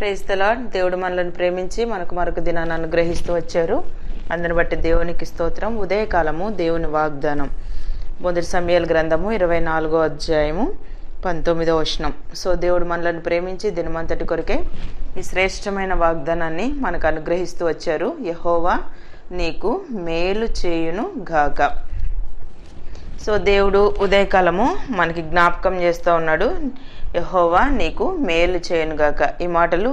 Praise lord దేవుడు మనల్ని ప్రేమించి మనకు మరొక దినాన్ని అనుగ్రహిస్తూ వచ్చారు. అందుని బట్టి దేవునికి స్తోత్రం. ఉదయకాలము దేవుని వాగ్దానం. మొదటి సమయాల గ్రంథము ఇరవై నాలుగో అధ్యాయము పంతొమ్మిదో వచనం. సో దేవుడు మనల్ని ప్రేమించి దినమంతటి కొరకే ఈ శ్రేష్టమైన వాగ్దానాన్ని మనకు అనుగ్రహిస్తూ వచ్చారు. యహోవా నీకు మేలు చేయును గాక సో దేవుడు ఉదయకాలము మనకి జ్ఞాపకం చేస్తూ ఉన్నాడు. యహోవా నీకు మేలు చేయనుగాక ఈ మాటలు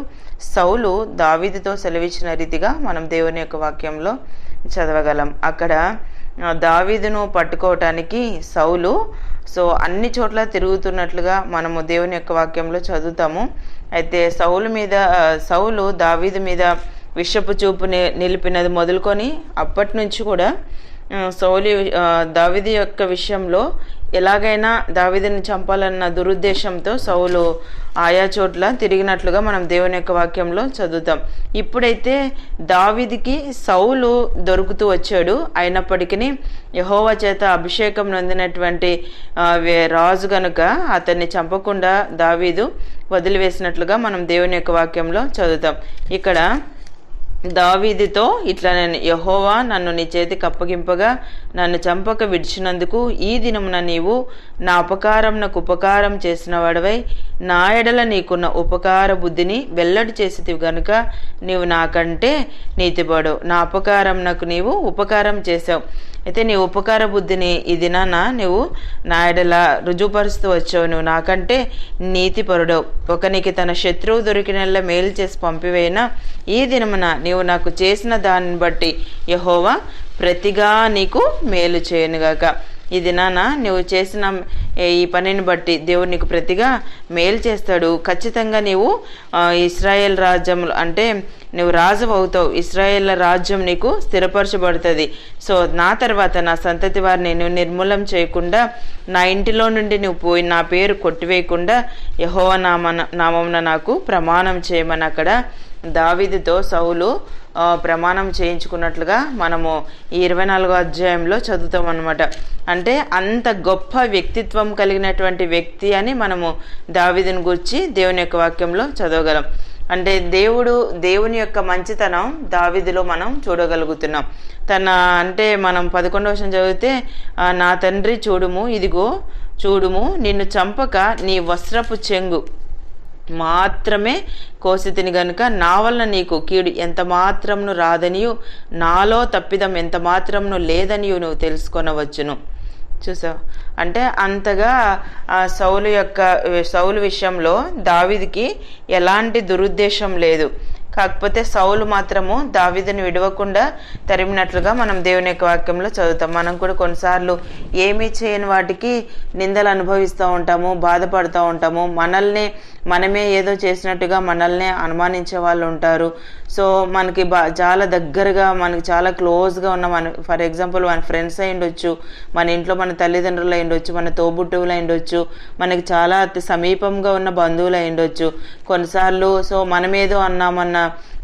సౌలు దావీదుతో సెలవిచ్చిన రీతిగా మనం దేవుని యొక్క వాక్యంలో చదవగలం. అక్కడ దావీదును పట్టుకోవటానికి సౌలు సో అన్ని చోట్ల తిరుగుతున్నట్లుగా మనము దేవుని యొక్క వాక్యంలో చదువుతాము. అయితే సౌలు మీద సౌలు దావీదు మీద విషపు చూపు నిలిపినది మొదలుకొని అప్పటి నుంచి కూడా సౌలి దావిది యొక్క విషయంలో ఎలాగైనా దావిదిని చంపాలన్న దురుద్దేశంతో సౌలు ఆయా చోట్ల తిరిగినట్లుగా మనం దేవుని యొక్క వాక్యంలో చదువుతాం. ఇప్పుడైతే దావీదికి సౌలు దొరుకుతూ వచ్చాడు. అయినప్పటికీ యహోవా చేత అభిషేకం నొందినటువంటి రాజు గనుక అతన్ని చంపకుండా దావీదు వదిలివేసినట్లుగా మనం దేవుని యొక్క వాక్యంలో చదువుతాం. ఇక్కడ దావీదితో ఇట్లా నేను యహోవా నన్ను నీ చేతికి అప్పగింపగా నన్ను చంపక విడిచినందుకు ఈ దినమున నీవు నా ఉపకారం నాకు ఉపకారం చేసిన వాడవై నా ఎడల నీకున్న ఉపకార బుద్ధిని వెల్లడి చేసితివి గనుక నీవు నాకంటే నీతిపడు నా అపకారం నాకు నీవు ఉపకారం చేసావు అయితే నీ ఉపకార బుద్ధిని ఈ దినాన నువ్వు నా ఎడల రుజువుపరుస్తూ వచ్చావు. నువ్వు నాకంటే నీతిపరుడవు. ఒకనికి తన శత్రువు దొరికినల్లా మేలు చేసి పంపివేయినా ఈ దినమున నీవు నాకు చేసిన దాన్ని బట్టి యహోవా ప్రతిగా నీకు మేలు చేయనుగాక ఈ దినాన నువ్వు చేసిన ఈ పనిని బట్టి దేవుడు నీకు ప్రతిగా మేలు చేస్తాడు. ఖచ్చితంగా నీవు ఇస్రాయేల్ రాజ్యములు అంటే నువ్వు రాజు అవుతావు. ఇస్రాయేల్ రాజ్యం నీకు స్థిరపరచబడుతుంది. సో నా తర్వాత నా సంతతి వారిని నువ్వు నిర్మూలం చేయకుండా నా ఇంటిలో నుండి నువ్వు పోయి నా పేరు కొట్టివేయకుండా యహోవ నామ నామమున నాకు ప్రమాణం చేయమని అక్కడ దావిదితో సౌలు ప్రమాణం చేయించుకున్నట్లుగా మనము ఈ ఇరవై నాలుగో అధ్యాయంలో చదువుతాం అనమాట అంటే అంత గొప్ప వ్యక్తిత్వం కలిగినటువంటి వ్యక్తి అని మనము దావిదిని గురించి దేవుని యొక్క వాక్యంలో చదవగలం. అంటే దేవుడు దేవుని యొక్క మంచితనం దావిదిలో మనం చూడగలుగుతున్నాం. తన అంటే మనం పదకొండవ వర్షం చదివితే నా తండ్రి చూడుము ఇదిగో చూడుము నిన్ను చంపక నీ వస్త్రపు చెంగు మాత్రమే కోసితిని గనుక నా వలన నీకు కీడు ఎంత మాత్రంను రాదనియు నాలో తప్పిదం ఎంత మాత్రంను లేదనియు నువ్వు తెలుసుకొనవచ్చును. చూసావు అంటే అంతగా ఆ సౌలు యొక్క సౌలు విషయంలో దావిదికి ఎలాంటి దురుద్దేశం లేదు. కాకపోతే సౌలు మాత్రము దావిదని విడవకుండా తరిమినట్లుగా మనం దేవుని యొక్క వాక్యంలో చదువుతాం. మనం కూడా కొన్నిసార్లు ఏమీ చేయని వాటికి నిందలు అనుభవిస్తూ ఉంటాము బాధపడుతూ ఉంటాము. మనల్ని మనమే ఏదో చేసినట్టుగా మనల్ని అనుమానించే వాళ్ళు ఉంటారు. సో మనకి బా చాలా దగ్గరగా మనకి చాలా క్లోజ్గా ఉన్న మన ఫర్ ఎగ్జాంపుల్ మన ఫ్రెండ్స్ అయి ఉండొచ్చు మన ఇంట్లో మన తల్లిదండ్రులు అయి ఉండొచ్చు మన తోబుట్టువులు అయి ఉండొచ్చు మనకి చాలా అతి సమీపంగా ఉన్న బంధువులు అయి ఉండొచ్చు. కొన్నిసార్లు సో మనమేదో అన్నామన్న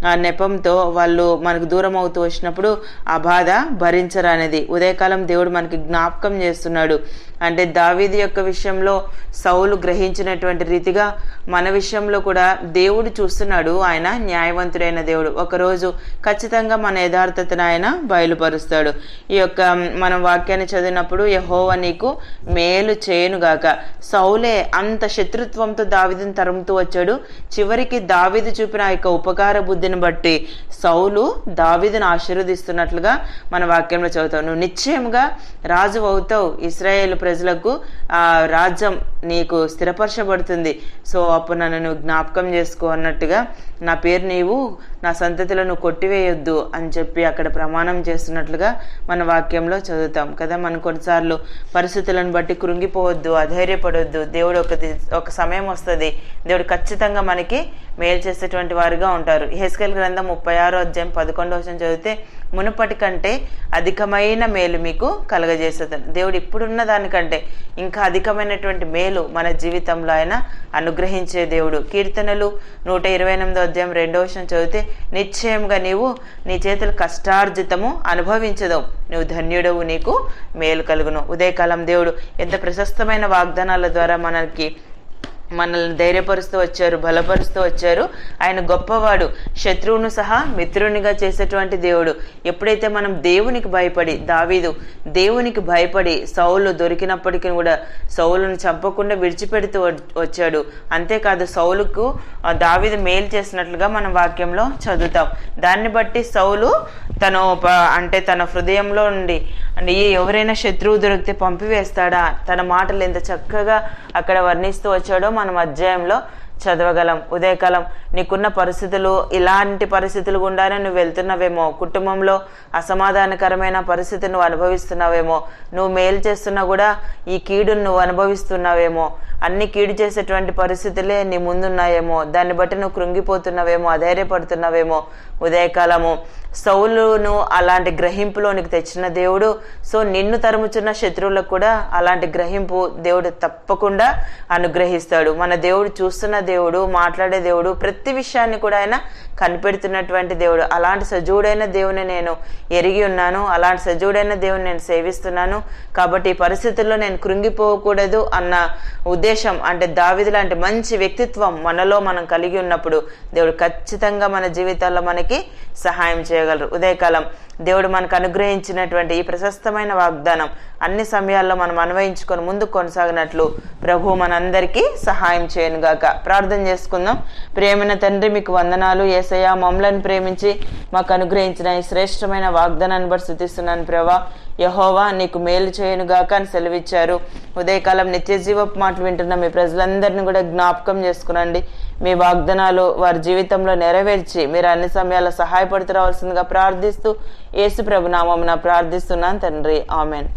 నెపంతో వాళ్ళు మనకు దూరం అవుతూ వచ్చినప్పుడు ఆ బాధ భరించరనేది. ఉదయకాలం దేవుడు మనకి జ్ఞాపకం చేస్తున్నాడు. అంటే దావీది యొక్క విషయంలో సౌలు గ్రహించినటువంటి రీతిగా మన విషయంలో కూడా దేవుడు చూస్తున్నాడు. ఆయన న్యాయవంతుడైన దేవుడు. ఒకరోజు ఖచ్చితంగా మన యథార్థతను ఆయన బయలుపరుస్తాడు. ఈ యొక్క మనం వాక్యాన్ని చదివినప్పుడు యహోవ నీకు మేలు చేయనుగాక సౌలే అంత శత్రుత్వంతో దావిదిని తరుముతూ వచ్చాడు. చివరికి దావిది చూపిన ఆ యొక్క ఉపకార బుద్ధిని బట్టి సౌలు దావిదును ఆశీర్వదిస్తున్నట్లుగా మన వాక్యంలో చదువుతావు నువ్వు నిశ్చయంగా రాజు అవుతావు. ఇస్రాయేల్ ప్రజలకు ఆ రాజ్యం నీకు స్థిరపరచబడుతుంది. సో అప్పుడు నన్ను నువ్వు జ్ఞాపకం చేసుకో అన్నట్టుగా నా పేరు నీవు నా సంతతులను కొట్టివేయొద్దు అని చెప్పి అక్కడ ప్రమాణం చేస్తున్నట్లుగా మన వాక్యంలో చదువుతాం. కదా మనం కొన్నిసార్లు పరిస్థితులను బట్టి కృంగిపోవద్దు అధైర్యపడొద్దు. దేవుడు ఒక ఒక సమయం వస్తుంది. దేవుడు ఖచ్చితంగా మనకి మేలు చేసేటువంటి వారుగా ఉంటారు. హేస్కల్ గ్రంథం ముప్పై ఆరో అధ్యాయం పదకొండవ వచ్చిన చదివితే మునుపటి కంటే అధికమైన మేలు మీకు కలగజేస్తుంది. దేవుడు ఇప్పుడున్న దానికంటే ఇంకా అధికమైనటువంటి మేలు మన జీవితంలో ఆయన అనుగ్రహించే దేవుడు. కీర్తనలు నూట ఇరవై ఎనిమిదో అధ్యాయం రెండో విషయం చదివితే నిశ్చయంగా నీవు నీ చేతుల కష్టార్జితము అనుభవించదవు. నువ్వు ధన్యుడవు నీకు మేలు కలుగును. ఉదయకాలం దేవుడు ఎంత ప్రశస్తమైన వాగ్దానాల ద్వారా మనకి మనల్ని ధైర్యపరుస్తూ వచ్చారు బలపరుస్తూ వచ్చారు. ఆయన గొప్పవాడు శత్రువును సహా మిత్రునిగా చేసేటువంటి దేవుడు. ఎప్పుడైతే మనం దేవునికి భయపడి దావీదు దేవునికి భయపడి సౌలు దొరికినప్పటికీ కూడా సౌలును చంపకుండా విడిచిపెడుతూ వచ్చాడు. అంతేకాదు సౌలుకు దావీదు మేలు చేసినట్లుగా మనం వాక్యంలో చదువుతాం. దాన్ని బట్టి సౌలు తను ప- అంటే తన హృదయంలో నుండి అంటే ఎవరైనా శత్రువు దొరికితే పంపివేస్తాడా? తన మాటలు ఎంత చక్కగా అక్కడ వర్ణిస్తూ వచ్చాడో మనం అధ్యాయంలో చదవగలం. ఉదయకాలం నీకున్న పరిస్థితులు ఇలాంటి పరిస్థితులు గుండానే నువ్వు వెళ్తున్నావేమో. కుటుంబంలో అసమాధానకరమైన పరిస్థితి నువ్వు అనుభవిస్తున్నావేమో. నువ్వు మేలు చేస్తున్నా కూడా ఈ కీడును నువ్వు అనుభవిస్తున్నావేమో. అన్ని కీడు చేసేటువంటి పరిస్థితులే నీ ముందున్నాయేమో. దాన్ని బట్టి నువ్వు కృంగిపోతున్నావేమో అధైర్యపడుతున్నావేమో. ఉదయకాలము సౌలును అలాంటి గ్రహింపులోనికి తెచ్చిన దేవుడు. సో నిన్ను తరుముచున్న శత్రువులకు కూడా అలాంటి గ్రహింపు దేవుడు తప్పకుండా అనుగ్రహిస్తాడు. మన దేవుడు చూస్తున్న దేవుడు మాట్లాడే దేవుడు ప్రతి విషయాన్ని కూడా ఆయన కనిపెడుతున్నటువంటి దేవుడు. అలాంటి సజీవుడైన దేవుని నేను ఎరిగి ఉన్నాను. అలాంటి సజీవుడైన దేవుని నేను సేవిస్తున్నాను. కాబట్టి ఈ పరిస్థితుల్లో నేను కృంగిపోకూడదు అన్న ఉద్దేశం అంటే దావిది లాంటి మంచి వ్యక్తిత్వం మనలో మనం కలిగి ఉన్నప్పుడు దేవుడు ఖచ్చితంగా మన జీవితాల్లో మనకి సహాయం చేయగలరు. ఉదయకాలం దేవుడు మనకు అనుగ్రహించినటువంటి ఈ ప్రశస్తమైన వాగ్దానం అన్ని సమయాల్లో మనం అన్వయించుకొని ముందు కొనసాగినట్లు ప్రభు మనందరికీ సహాయం చేయను గాక ప్రార్థన చేసుకుందాం. ప్రేమైన తండ్రి మీకు వందనాలు. ఏసయ్య మమ్మలను ప్రేమించి మాకు అనుగ్రహించిన ఈ శ్రేష్టమైన వాగ్దానాన్ని బట్టి స్థుతిస్తున్నాను ప్రభా. యహోవా నీకు మేలు చేయనుగాక అని సెలవిచ్చారు. ఉదయకాలం నిత్య జీవపు మాటలు వింటున్న మీ ప్రజలందరినీ కూడా జ్ఞాపకం చేసుకునండి. మీ వాగ్దానాలు వారి జీవితంలో నెరవేర్చి మీరు అన్ని సమయాల్లో సహాయపడుతూ రావాల్సిందిగా ప్రార్థిస్తూ యేసు ప్రభు నామమున ప్రార్థిస్తున్నాను తండ్రి. ఆమెన్.